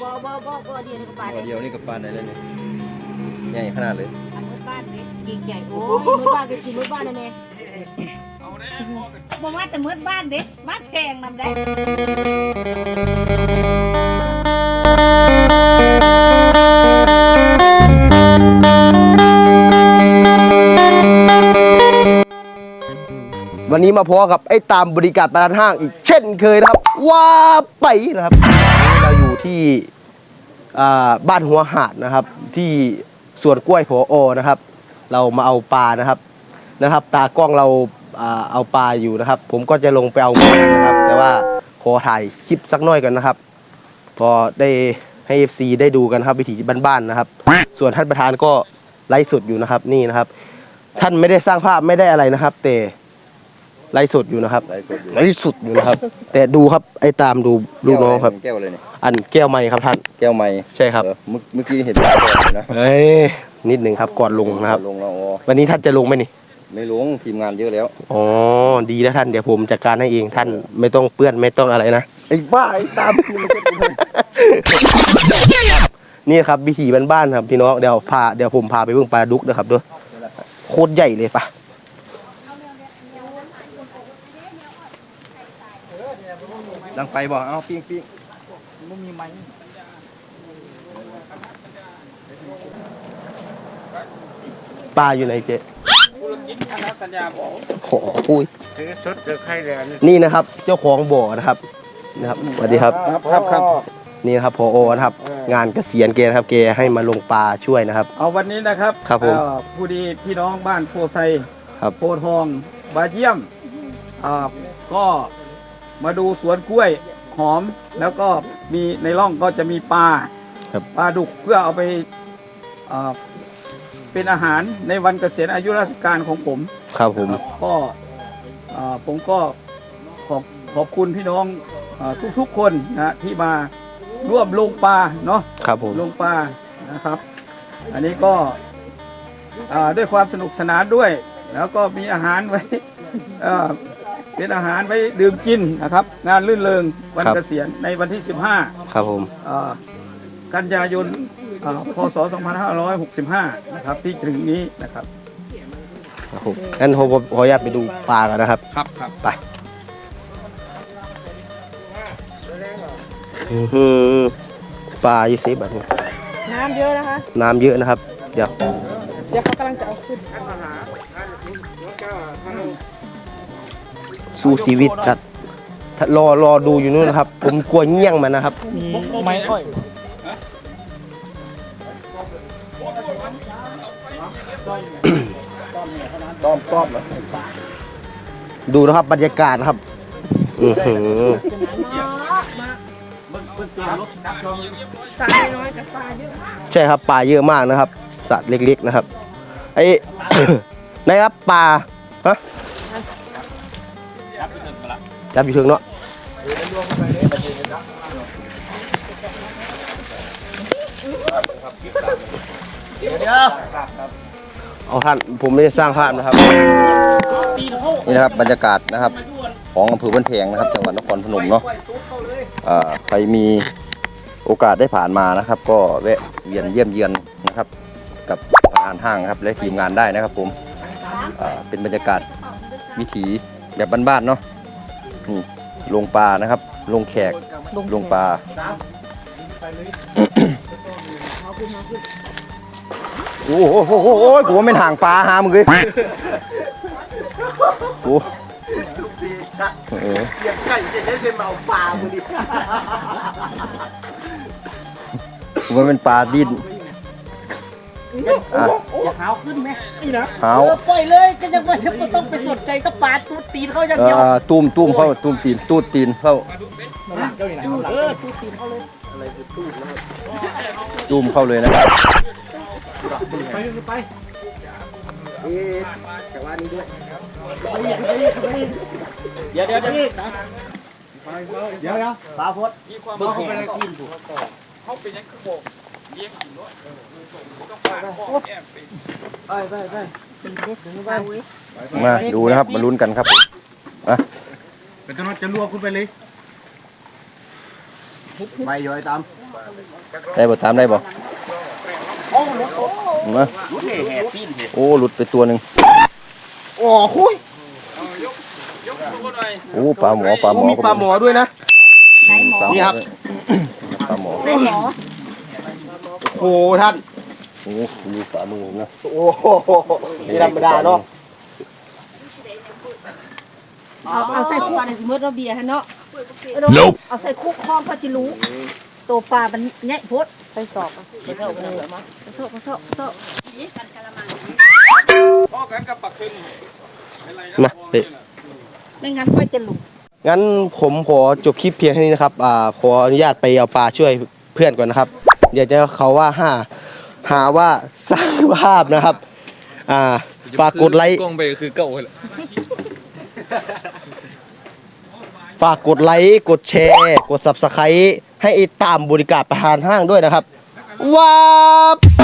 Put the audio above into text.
บ่บ่บ่บ่เดียวนี่ก็ปลาตัวได้เดียวนี่กับปลาไหนแล้เนี่ยใหญ่ขนาดเลยอันมืดบ้านเลยยิงใหญ่โอ้ยมืดบ้านก็สิมืดบ้านนะแม่บ่มาแต่มืดบ้านเด้มาแทงนำได้ วันนี้มาพอกับไอ้ตามบริการประธานห้างอีกเช่นเคยนะครับ ว่าไปนะครับเราอยู่ที่บ้านหัวหาดนะครับ ที่สวนกล้วยพออนะครับ เรามาเอาปลานะครับนะครับ ตากล้องเราเอาปลาอยู่นะครับ ผมก็จะลงไปเอาหมนะครับ แต่ว่าขอถ่ายคลิปสักน่อยกันนะครับ พอได้ให้ FC ได้ดูกันครับวิถีบ้านๆนะครับ ส่วนท่านประธานก็ไลฟ์สดอยู่นะครับนี่นะครับ ท่านไม่ได้สร้างภาพไม่ได้อะไรนะครับ แต่ ไลฟ์สดอยู่นะครับ ไล่กดอยู่ไลฟ์สดอยู่นะครับ แต่ดูครับไอ้ตามดูลูกน้องครับ แก้วอะไรเนี่ยอันแก้วไม้ครับท่าน แก้วไม้ใช่ครับ เออเมื่อเมื่อกี้เห็นปลาแก้วอยู่นะเอ้ยนิดหนึ่งครับก่อนลงนะครับ ลงแล้วอ๋อวันนี้ท่านจะลงไหมนี่ไม่ลงทีมงานเยอะแล้วอ๋อดีแล้วท่านเดี๋ยวผมจัดการให้เองท่านไม่ต้องเปื้อนไม่ต้องอะไรนะ ไอ้บ้าไอ้ตามพี่มาเช็ดกูทำไมนี่ครับวิถีบ้านๆครับพี่น้องเดี๋ยวพาเดี๋ยวผมพาไปเบิ่งปลาดุกนะครับด้วยโคตรใหญ่เลยปะ ดังไปบอกเอาปิ้งปิ้งปลาอยู่ไหนเจ๊สัญญาบอกโอ้โหอุ้ยถือชุดเดือใครแลนนี่นะครับ เจ้าของบ่อนะครับนะครับสวัสดีครับ ครับครับครับนี่นะครับพอนะครับ งานเกษียณเกนะครับ เกให้มาลงปลาช่วยนะครับ เอาวันนี้นะครับครับผมเอ่อผู้ดีพี่น้องบ้านโพไซครับโพทองบาเยี่ยมอ่าก็ มาดูสวนกล้วยหอมแล้วก็มีในร่องก็จะมีปลาครับ ปลาดุกเพื่อเอาไปอ่าเป็นอาหารในวันเกษียณอายุราชการของผม ครับผมก็อ่าผมก็ขอบขอบคุณพี่น้องอาทุกๆคนนะที่มาร่วมลงปลาเนาะครับผม ลงปลานะครับ อันนี้ก็อ่าด้วยความสนุกสนานด้วย แล้วก็มีอาหารไว้เอ่อ เป็นอาหารไว้ดื่มกินนะครับ งานลื่นเริงวันครับ เกษียณในวันที่15ครับผมอ่ากันยายนอ่าพศ 2565 นะครับที่ถึงนี้นะครับ ครับผมงั้นผมผมขออนุญาตไปดูปลากันนะครับ ครับครับ ไปอื้อหือปลายี่สิบแบบนี้น้ำเยอะนะคะ น้ำเยอะนะครับ เดี๋ยว เดี๋ยวเขากำลังจะเอาขึ้น สู้ชีวิตจัดรอรอดูอยู่นู่นนะครับ ผมกลัวเงี้ยงมันนะครับ มีไม้อ้อยต้อมต้อมเหรอดูนะครับบรรยากาศนะครับอือหือสายน้อยกับปลาเยอะใช่ครับปลาเยอะมากนะครับสัตว์เล็กๆนะครับไอ้ นะครับปลาฮะ จับอยู่ถึงเนาะเอาท่านผมไม่ได้สร้างภาพนะครับ นี่นะครับบรรยากาศนะครับ ของอำเภอบ้านแพงนะครับ จังหวัดนครพนมเนาะใครมีโอกาสได้ผ่านมานะครับ ก็แวะเวียนเยี่ยมเยือนนะครับ กับประธานห้างครับและทีมงานได้นะครับผมเป็นบรรยากาศวิถีแบบบ้านๆเนาะ นี่ลงปลานะครับ ลงแขกลงปลาโอ้โหโอ้โหโอ้โหกูว่าเป็นห่างปลาหามึงเลยโอ้เออกูว่าเป็นปลาดิ้น อะอย่าหาขึ้นไหมนี่นะหาวเออปล่อยเลยก็ยังว่าฉันไม่ต้องไปสนใจก็ปาดตูดตีนเขาอย่างเดียวตุ้มตุ้มเข้าตุ้มตีนตูดตีนเข้าเออตูดตีนเขาเลยตุ้มเข้าเลยนะครับไปไปเดี๋ยวเดี๋ยวเดี๋ยวเดี๋ยวเดี๋ยวปลาพดบ้าเขาไปได้กินถูกเขาเป็นยังคือโบก เลี้ยงกินรถต้องปลาพ่อแอบไปไปไปเป็นเด็กถึงไปมาดูนะครับมาลุ้นกันครับผมอะเป็นต้นจะลวกขึ้นไปเลยไปย้อยตามได้บ่ตามได้บ่มารู้เหตุแห่ตีนเหตุโอ้หลุดไปตัวหนึ่งโอ้โหยยกยกตัวหน่อยโอ้ปลาหมอปลาหมอมีปลาหมอด้วยนะไหนหมอนี่ครับปลาหมอ ไหนหมอโอ้โหท่าน โอ้ดูฝามือผมนะโอ้โหนี่ธรรมดาเนาะเอาเอาใส่คุกในสมมติเราเบียร์ฮะเนาะเอาใส่คุกห้องก็จะรู้ ตัวปลามันใหญ่โพดไปสอบไปสอบกันเหรอมาไปสอบไปสอบไปสอบพ่อกันกับปักขึ้นเป็นไรมาเฮ้ยไม่งั้นค่อยจะหลุดงั้นผมขอจบคลิปเพียงแค่นี้นะครับ อ่า ขออนุญาตไปเอาปลาช่วยเพื่อนก่อนนะครับ เดี๋ยวจะเขาว่าหาหาว่าสร้างภาพนะครับ อ่าฝากกดไลค์กล้องไปคือเก่าเลยฝากกดไลค์กดแชร์ กด subscribe ให้ตามบริการประธานห้างด้วยนะครับ ว้าไป